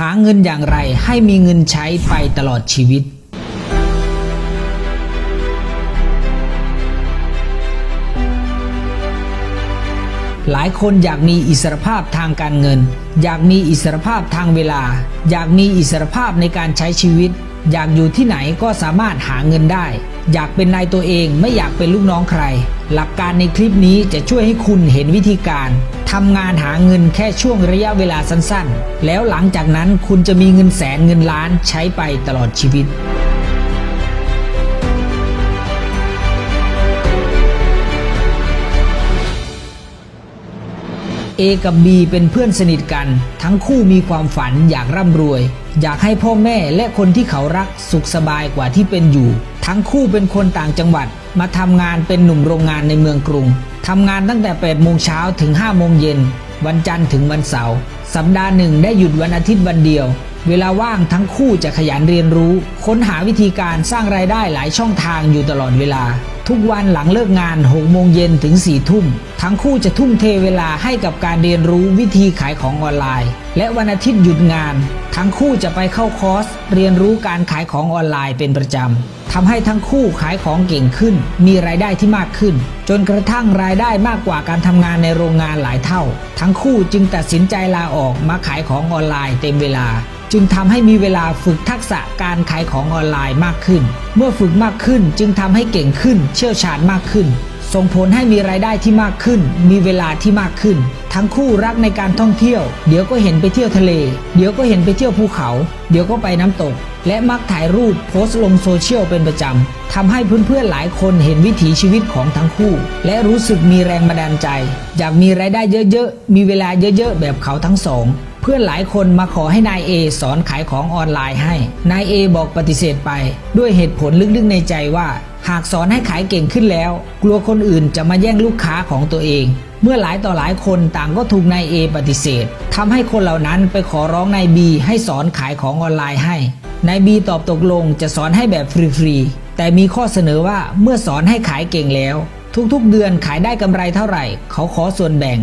หาเงินอย่างไรให้มีเงินใช้ไปตลอดชีวิต หลายคนอยากมีอิสรภาพทางการเงิน อยากมีอิสรภาพทางเวลา อยากมีอิสรภาพในการใช้ชีวิต อยากอยู่ที่ไหนก็สามารถหาเงินได้ อยากเป็นนายตัวเองไม่อยากเป็นลูกน้องใคร หลักการในคลิปนี้จะช่วยให้คุณเห็นวิธีการทำงานหาเงินแค่ช่วงระยะเวลาสั้นๆ แล้วหลังจากนั้นคุณจะมีเงินแสนเงินล้านใช้ไปตลอดชีวิต A กับ B เป็นเพื่อนสนิทกัน ทั้งคู่มีความฝันอยากร่ำรวย อยากให้พ่อแม่และคนที่เขารักสุขสบายกว่าที่เป็นอยู่ ทั้งคู่เป็นคนต่างจังหวัด มาทำงานเป็นหนุ่มโรงงานในเมืองกรุงทำงานตั้งแต่8โมงเช้าถึง5โมงเย็น วันจันทร์ถึงวันเสาร์สัปดาห์หนึ่งได้หยุดวันอาทิตย์วันเดียว เวลาว่างทั้งคู่จะขยันเรียนรู้ ค้นหาวิธีการสร้างรายได้หลายช่องทางอยู่ตลอดเวลา ทุกวันหลังเลิกงาน6โมงเย็นถึง4ทุ่ม ทั้งคู่จะทุ่มเทเวลาให้กับการเรียนรู้วิธีขายของออนไลน์ และวันอาทิตย์หยุดงาน ทั้งคู่จะไปเข้าคอร์ส เรียนรู้การขายของออนไลน์เป็นประจำทำให้ทั้งคู่ขายของเก่งขึ้น มีรายได้ที่มากขึ้น จนกระทั่งรายได้มากกว่าการทำงานในโรงงานหลายเท่า ทั้งคู่จึงตัดสินใจลาออกมาขายของออนไลน์เต็มเวลา จึงทำให้มีเวลาฝึกทักษะการขายของออนไลน์มากขึ้น เมื่อฝึกมากขึ้นจึงทำให้เก่งขึ้น เชี่ยวชาญมากขึ้น ส่งผลให้มีรายได้ที่มากขึ้น มีเวลาที่มากขึ้น ทั้งคู่รักในการท่องเที่ยว เดี๋ยวก็เห็นไปเที่ยวทะเล เดี๋ยวก็เห็นไปเที่ยวภูเขา เดี๋ยวก็ไปน้ำตก และมักถ่ายรูปโพสต์ลงโซเชียลเป็นประจำทำให้เพื่อนๆหลายคนเห็นวิถีชีวิตของทั้งคู่ และรู้สึกมีแรงบันดาลใจ อยากมีรายได้เยอะๆ มีเวลาเยอะๆ แบบเขาทั้งสอง พื่อนหลายคนมาขอให้นายเอสอนขายของออนไลน์ให้ นายเอบอกปฏิเสธไป ด้วยเหตุผลลึกๆในใจว่า หากสอนให้ขายเก่งขึ้นแล้ว กลัวคนอื่นจะมาแย่งลูกค้าของตัวเอง เมื่อหลายต่อหลายคนต่างก็ถูกนายเอปฏิเสธทำให้คนเหล่านั้นไปขอร้องนายบีให้สอนขายของออนไลน์ให้ นายบีตอบตกลงจะสอนให้แบบฟรีๆแต่มีข้อเสนอว่าเมื่อสอนให้ขายเก่งแล้ว ทุกๆ เดือนขายได้กำไรเท่าไหร่ เขาขอส่วนแบ่ง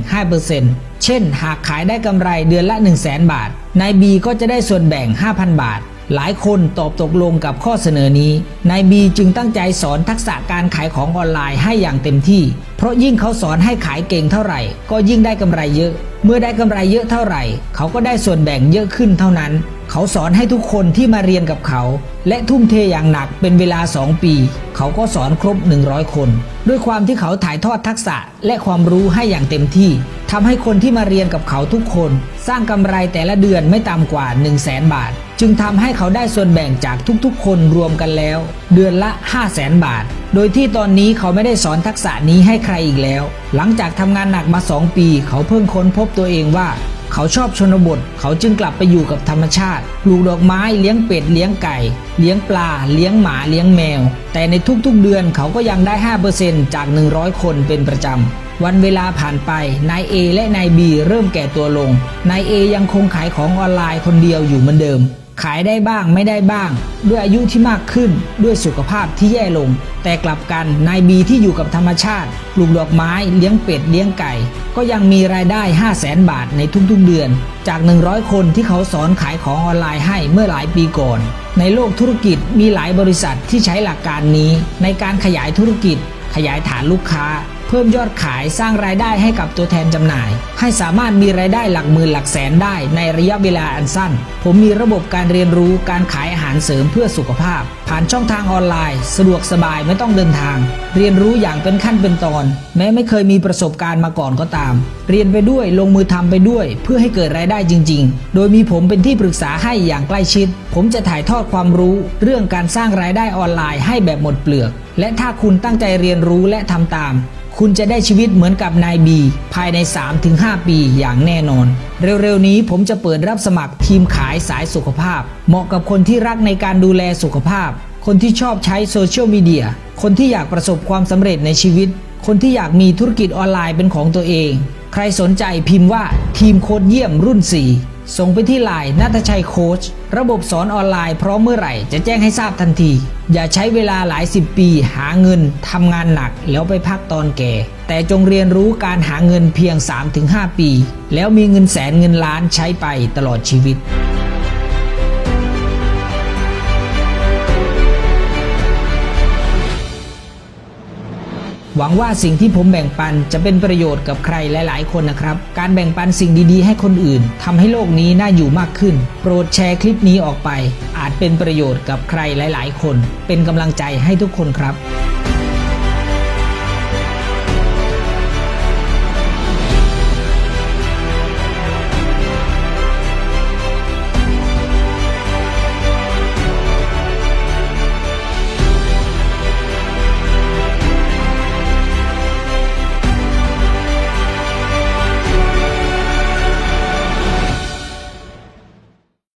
5%เช่น หากขายได้กำไรเดือนละ 100,000 บาท นายบีก็จะได้ส่วนแบ่ง 5,000 บาท หลายคนตอบตกลงกับข้อเสนอนี้ นายบีจึงตั้งใจสอนทักษะการขายของออนไลน์ให้อย่างเต็มที่ เพราะยิ่งเขาสอนให้ขายเก่งเท่าไหร่ ก็ยิ่งได้กำไรเยอะ เมื่อได้กำไรเยอะเท่าไหร่ เขาก็ได้ส่วนแบ่งเยอะขึ้นเท่านั้น เขาสอนให้ทุกคนที่มาเรียนกับเขา และทุ่มเทอย่างหนักเป็นเวลา 2 ปี เขาก็สอนครบ 100 คน ด้วยความที่เขาถ่ายทอดทักษะและความรู้ให้อย่างเต็มที่ทำให้คนที่มาเรียนกับเขาทุกคน สร้างกำไรแต่ละเดือนไม่ต่ำกว่า 1 0 0 0 0แสนบาท จึงทำให้เขาได้ส่วนแบ่งจากทุกๆ คนรวมกันแล้ว เดือนละ 5 0 0แสนบาท โดยที่ตอนนี้เขาไม่ได้สอนทักษะนี้ให้ใครอีกแล้ว หลังจากทำงานหนักมา 2 ปี เขาเพิ่งค้นพบตัวเองว่า เขาชอบชนบท เขาจึงกลับไปอยู่กับธรรมชาติ ปลูกดอกไม้เลี้ยงเป็ดเลี้ยงไก่ เลี้ยงปลา เลี้ยงหมาเลี้ยงแมว แต่ในทุกๆ เดือนเขาก็ยังได้ 5%จาก 100 คนเป็นประจำวันเวลาผ่านไป นาย A และนาย B เริ่มแก่ตัวลง นาย A ยังคงขายของออนไลน์คนเดียวอยู่เหมือนเดิม ขายได้บ้างไม่ได้บ้าง ด้วยอายุที่มากขึ้นด้วยสุขภาพที่แย่ลง แต่กลับกันนายบีที่อยู่กับธรรมชาติ ปลูกดอกไม้เลี้ยงเป็ดเลี้ยงไก่ ก็ยังมีรายได้ 5 0 0แสนบาทในทุกๆเดือน จาก 100 คนที่เขาสอนขายของออนไลน์ให้เมื่อหลายปีก่อน ในโลกธุรกิจมีหลายบริษัทที่ใช้หลักการนี้ ในการขยายธุรกิจ ขยายฐานลูกค้า พิ่มยอดขายสร้างรายได้ให้กับตัวแทนจำหน่าย ให้สามารถมีรายได้หลักหมื่นหลักแสนได้ในระยะเวลาอันสั้น ผมมีระบบการเรียนรู้การขายอาหารเสริมเพื่อสุขภาพ ผ่านช่องทางออนไลน์ สะดวกสบายไม่ต้องเดินทาง เรียนรู้อย่างเป็นขั้นเป็นตอน แม้ไม่เคยมีประสบการณ์มาก่อนก็ตาม เรียนไปด้วยลงมือทำไปด้วย เพื่อให้เกิดรายได้จริง ๆ โดยมีผมเป็นที่ปรึกษาให้อย่างใกล้ชิด ผมจะถ่ายทอดความรู้เรื่องการสร้างรายได้ออนไลน์ให้แบบหมดเปลือก และถ้าคุณตั้งใจเรียนรู้และทำตาม คุณจะได้ชีวิตเหมือนกับนายบีภายใน 3-5 ปีอย่างแน่นอน เร็วๆนี้ผมจะเปิดรับสมัครทีมขายสายสุขภาพ เหมาะกับคนที่รักในการดูแลสุขภาพ คนที่ชอบใช้โซเชียลมีเดีย คนที่อยากประสบความสำเร็จในชีวิต คนที่อยากมีธุรกิจออนไลน์เป็นของตัวเอง ใครสนใจพิมพ์ว่าทีมโคดเยี่ยมรุ่น 4 ส่งไปที่ไลน์นัทชัยโค้ชระบบสอนออนไลน์พร้อมเมื่อไหร่ จะแจ้งให้ทราบทันที อย่าใช้เวลาหลายสิบปีหาเงินทำงานหนักแล้วไปพักตอนแก่ แต่จงเรียนรู้การหาเงินเพียง 3-5 ปี แล้วมีเงินแสนเงินล้านใช้ไปตลอดชีวิต วังว่าสิ่งที่ผมแบ่งปันจะเป็นประโยชน์กับใครหลาย ๆ คนนะครับ การแบ่งปันสิ่งดี ๆ ให้คนอื่นทำให้โลกนี้น่าอยู่มากขึ้น โปรดแชร์คลิปนี้ออกไป อาจเป็นประโยชน์กับใครหลาย ๆ คน เป็นกำลังใจให้ทุกคนครับ